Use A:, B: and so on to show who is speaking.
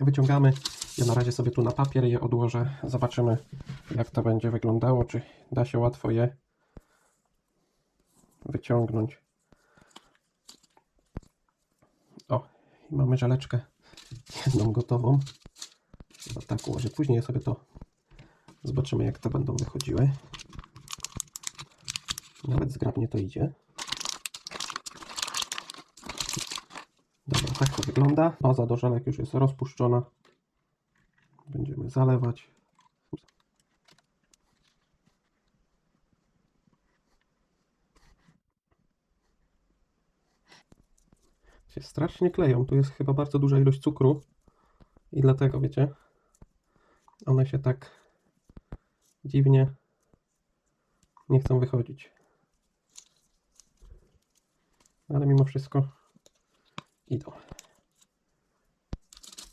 A: Wyciągamy. Ja na razie sobie tu na papier je odłożę. Zobaczymy, jak to będzie wyglądało. Czy da się łatwo je wyciągnąć. O, i mamy żeleczkę jedną gotową. Chyba tak ułożę. Później sobie to zobaczymy, jak to będą wychodziły. Nawet zgrabnie to idzie. Dobra, tak to wygląda. Baza do żelek już jest rozpuszczona. Będziemy zalewać. Się strasznie kleją. Tu jest chyba bardzo duża ilość cukru. I dlatego, wiecie, one się tak dziwnie nie chcą wychodzić. Ale mimo wszystko idą.